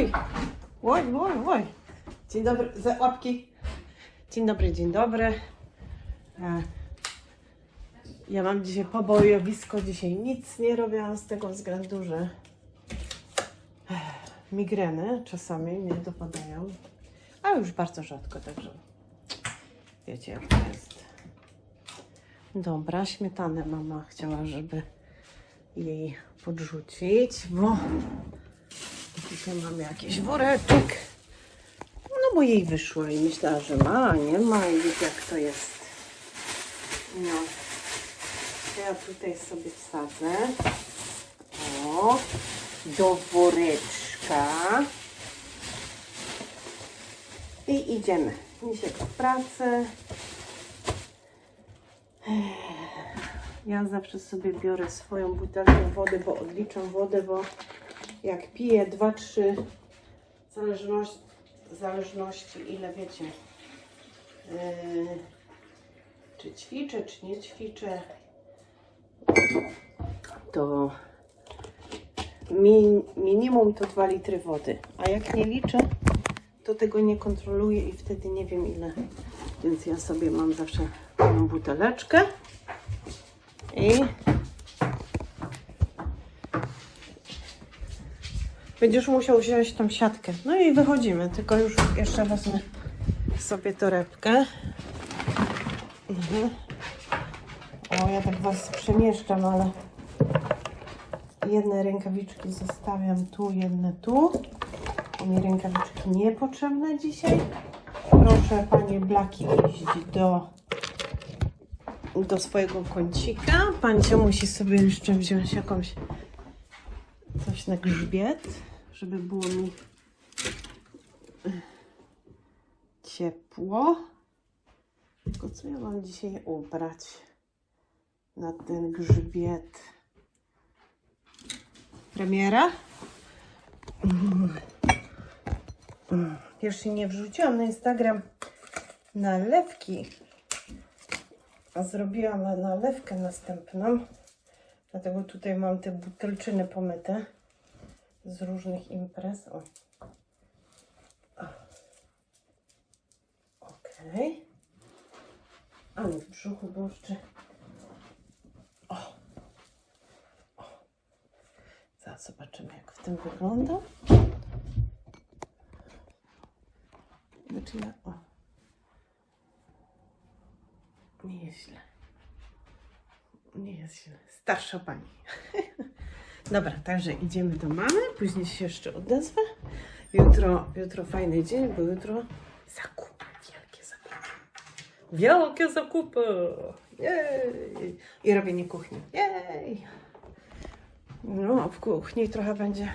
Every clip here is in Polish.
oj, oj, oj, oj. Dzień dobry, za łapki. Dzień dobry, dzień dobry. E, Ja mam dzisiaj pobojowisko, dzisiaj nic nie robiłam z tego względu, że eh, migreny czasami mnie dopadają, ale już bardzo rzadko, także wiecie jak to jest. Dobra, śmietanę mama chciała, żeby jej podrzucić, bo tutaj mamy jakiś woreczek. No bo jej wyszło i myślała, że ma, nie ma i wiecie jak to jest. No. Ja tutaj sobie wsadzę. O, do woreczka. I idziemy. Misiek w pracy. Ja zawsze sobie biorę swoją butelkę wody, bo odliczam wodę, bo jak piję 2-3 zależność, zależności, ile wiecie, yy, czy ćwiczę, czy nie ćwiczę, to mi, minimum to 2 litry wody. A jak nie liczę, to tego nie kontroluję i wtedy nie wiem ile. Więc ja sobie mam zawsze moją buteleczkę i będziesz musiał wziąć tą siatkę. No i wychodzimy, tylko już jeszcze wezmę sobie torebkę. Mhm. O, ja tak was przemieszczam, ale jedne rękawiczki zostawiam tu, jedne tu. Mi rękawiczki niepotrzebne dzisiaj. Proszę panie Blaki iść do, do swojego kącika. Pancia musi sobie jeszcze wziąć jakąś coś na grzbiet, żeby było mi ciepło. Tylko co ja mam dzisiaj ubrać na ten grzbiet? Premiera? Jeszcze nie wrzuciłam na Instagram nalewki, a zrobiłam nalewkę następną. Dlatego tutaj mam te butelczyny pomyte z różnych imprez. O. Okej. Ale w brzuchu jeszcze. O. O. Zaraz zobaczymy, jak w tym wygląda. Znaczy. O. Nie jest źle. Nie jest źle. Starsza pani. Dobra, także idziemy do mamy. Później się jeszcze odezwę. Jutro, jutro fajny dzień, bo jutro zakupy. Wielkie zakupy. Wielkie zakupy. Jej. I robienie kuchni. Jej. No, w kuchni trochę będzie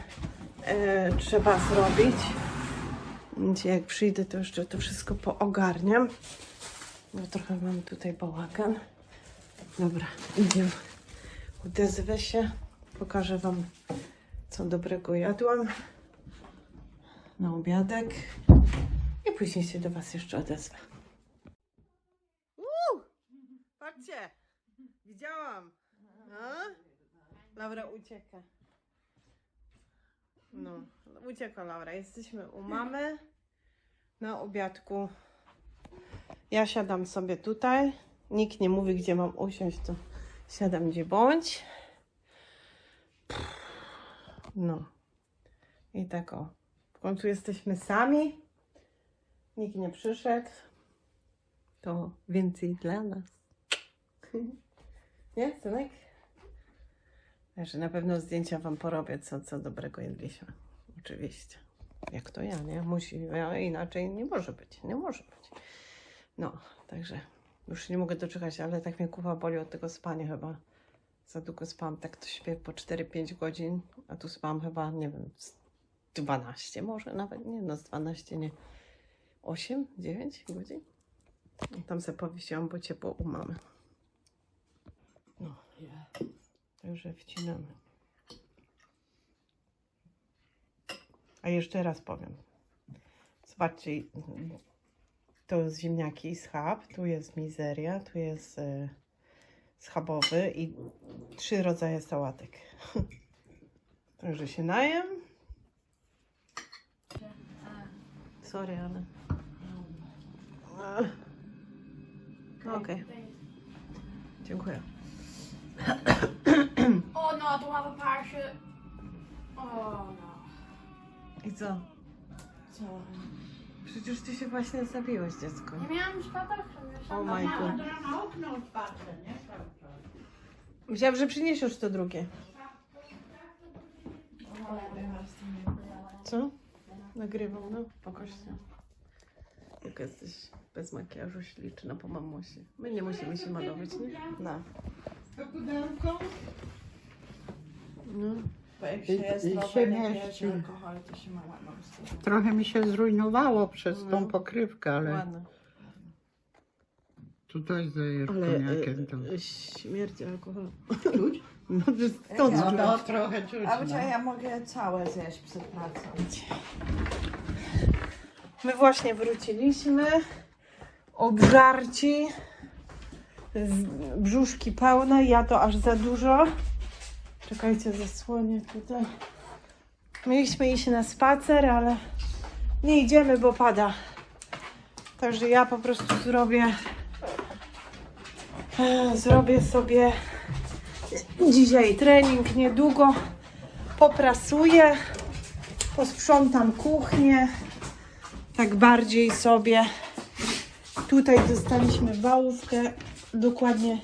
e, trzeba zrobić. Więc jak przyjdę, to jeszcze to wszystko poogarniam. Bo trochę mam tutaj bałagan. Dobra, idziemy. Odezwę się. Pokażę Wam, co dobrego jadłam na obiadek. I później się do Was jeszcze odezwę. Uuu! Patrzcie! Widziałam! A? Laura ucieka. No, uciekła Laura. Jesteśmy u mamy na obiadku. Ja siadam sobie tutaj. Nikt nie mówi, gdzie mam usiąść, to siadam gdzie bądź. No. I tak o. W końcu jesteśmy sami. Nikt nie przyszedł. To więcej dla nas. Nie, synek? Także na pewno zdjęcia Wam porobię, co, co dobrego jedliśmy. Oczywiście. Jak to ja, nie? Musi, a inaczej nie może być. Nie może być. No, także już nie mogę doczekać, ale tak mnie kuwa boli od tego spania chyba. Za długo spałam, tak to śpię po 4-5 godzin, a tu spałam chyba, nie wiem, z 12 może nawet, nie no z 12, nie. 8, 9 godzin? I tam sobie powiesiłam, bo ciepło u mamy. No, także wcinamy. A jeszcze raz powiem. Zobaczcie, to jest ziemniaki schab, tu jest mizeria, tu jest y, schabowy i trzy rodzaje sałatek. Także się najem sorry, ale... No okej, dziękuję. Oh no, I don't have a parachute. Oh no. I co? Co? Przecież ty się właśnie zabiłeś, dziecko. Nie miałam spadochronu. O my god. na okno otwarte, nie? Cały czas. Myślałam, że przyniesiesz to drugie. Co? Nagrywam, no. Pokaż się. Jak jesteś bez makijażu śliczna po mamusie. My nie musimy się malować, nie? No. To pudełko? no. Bo jak I- się jest i zdrowe, się nie mieści. alkohol, to się ma ładną stronę. Trochę mi się zrujnowało przez No. tą pokrywkę, ale Ładne. tutaj zajesz Ale koniakiem to. e, e, śmierć alkoholu. Czuć? No, że stąd Ja- No, czuć. no trochę czuć. A No. ja mogę całe zjeść przed pracą. My właśnie wróciliśmy, obżarci, z brzuszki pełne, ja to aż za dużo. Czekajcie, zasłonię tutaj. Mieliśmy iść na spacer, ale nie idziemy, bo pada. Także ja po prostu zrobię, e, zrobię sobie dzisiaj trening niedługo. Poprasuję, posprzątam kuchnię tak bardziej sobie. Tutaj dostaliśmy wałówkę, dokładnie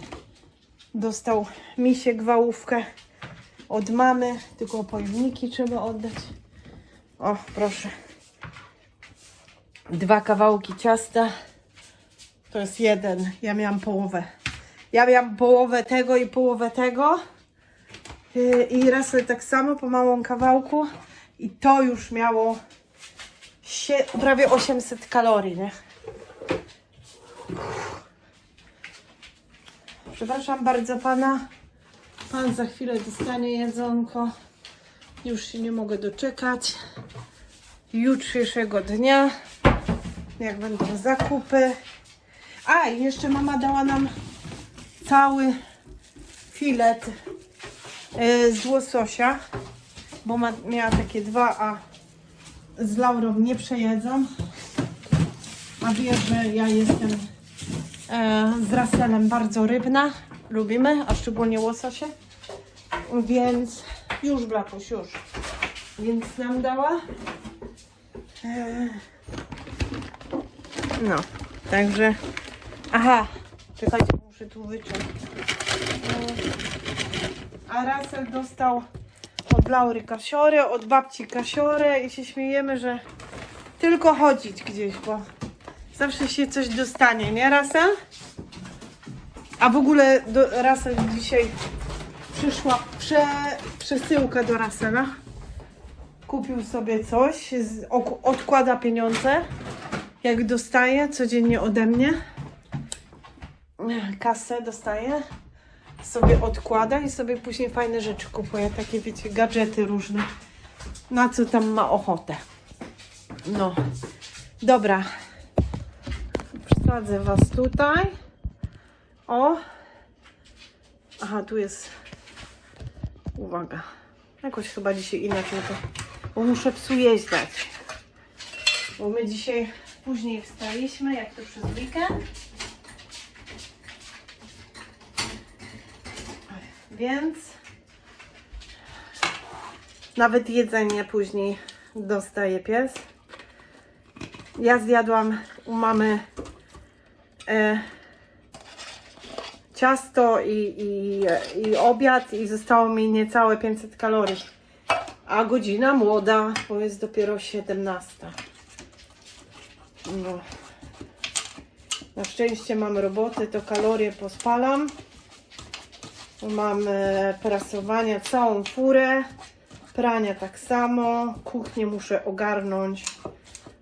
dostał misiek wałówkę od mamy, tylko pojemniki trzeba oddać. O, proszę. Dwa kawałki ciasta. To jest jeden. Ja miałam połowę. Ja miałam połowę tego i połowę tego. Yy, I raz tak samo po małą kawałku. I to już miało sie- prawie 800 kalorii, nie? Przepraszam bardzo pana. Pan za chwilę dostanie jedzonko. Już się nie mogę doczekać. Jutrzejszego dnia. Jak będą zakupy. A, i jeszcze mama dała nam cały filet y, z łososia. Bo ma, miała takie dwa, a z Laurą nie przejedzą. A wie, że ja jestem e, z Raselem bardzo rybna. Lubimy, a szczególnie łososie. Więc już Blatuś, już. Więc nam dała. E, no, także. Aha, czekajcie, muszę tu wyciąć. E, a Rasel dostał od Laury kasiorę, od babci kasiorę i się śmiejemy, że tylko chodzić gdzieś, bo zawsze się coś dostanie, nie Rasel? A w ogóle do, dzisiaj przyszła prze, przesyłka do Rasela. Kupił sobie coś, z, odkłada pieniądze, jak dostaje codziennie ode mnie. Kasę dostaje sobie odkłada i sobie później fajne rzeczy kupuje, takie wiecie, gadżety różne, na co tam ma ochotę. No, dobra. Przesadzę Was tutaj. O. Aha, tu jest. Uwaga. Jakoś chyba dzisiaj inaczej to. Bo muszę psu jeść dać. Bo my dzisiaj później wstaliśmy, jak to przez weekend. Więc nawet jedzenie później dostaje pies. Ja zjadłam u mamy e, ciasto i, i, i obiad i zostało mi niecałe 500 kalorii. A godzina młoda, bo jest dopiero 17. No. Na szczęście mam roboty, to kalorie pospalam. Mam e, prasowania całą furę, prania tak samo, kuchnię muszę ogarnąć,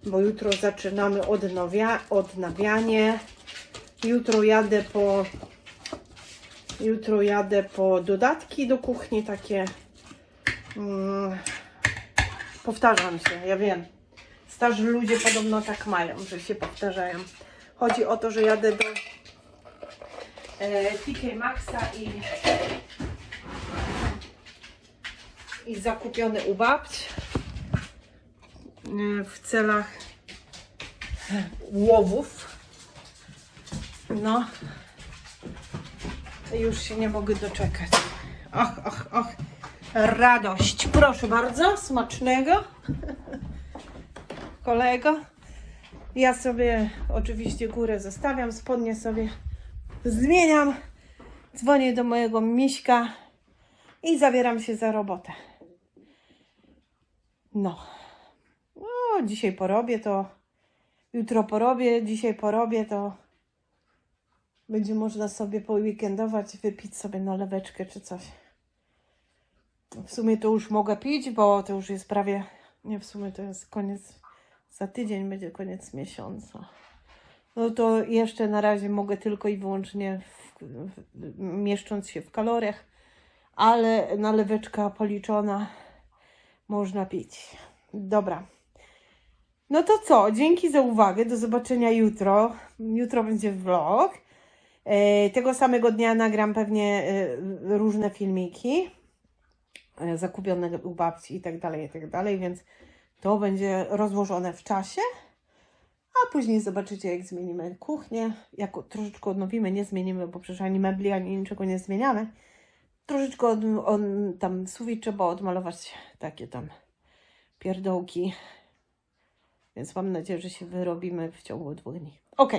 bo jutro zaczynamy odnawia, odnawianie. Jutro jadę po jutro jadę po dodatki do kuchni takie mm, powtarzam się, ja wiem. Starzy ludzie podobno tak mają, że się powtarzają. Chodzi o to, że jadę do e, TK Maxa i, i zakupiony u babci e, w celach łowów. No. Już się nie mogę doczekać. Och, och, och. Radość. Proszę bardzo, smacznego. Kolego. Ja sobie oczywiście górę zostawiam, spodnie sobie zmieniam. Dzwonię do mojego miśka i zabieram się za robotę. No. No, dzisiaj porobię to. Jutro porobię, dzisiaj porobię to. Będzie można sobie poweekendować, wypić sobie naleweczkę czy coś. W sumie to już mogę pić, bo to już jest prawie. Nie, w sumie to jest koniec. Za tydzień będzie koniec miesiąca. No to jeszcze na razie mogę tylko i wyłącznie w, w, mieszcząc się w kaloriach, ale naleweczka policzona można pić. Dobra. No to co? Dzięki za uwagę. Do zobaczenia jutro. Jutro będzie vlog. E, Tego samego dnia nagram pewnie e, różne filmiki e, zakupione u babci i tak dalej, i tak dalej, więc to będzie rozłożone w czasie. A później zobaczycie, jak zmienimy kuchnię. Jak troszeczkę odnowimy, nie zmienimy, bo przecież ani mebli, ani niczego nie zmieniamy. Troszeczkę od, on, tam sufit trzeba odmalować takie tam pierdołki. Więc mam nadzieję, że się wyrobimy w ciągu dwóch dni. Ok,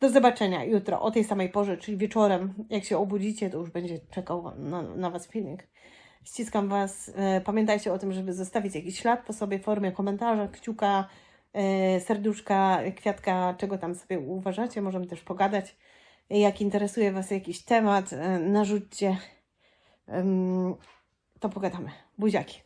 do zobaczenia jutro o tej samej porze, czyli wieczorem. Jak się obudzicie, to już będzie czekał na, na Was filmik. Ściskam Was. E, Pamiętajcie o tym, żeby zostawić jakiś ślad po sobie w formie komentarza, kciuka, e, serduszka, kwiatka, czego tam sobie uważacie. Możemy też pogadać. Jak interesuje Was jakiś temat, e, narzućcie. To pogadamy. Buziaki.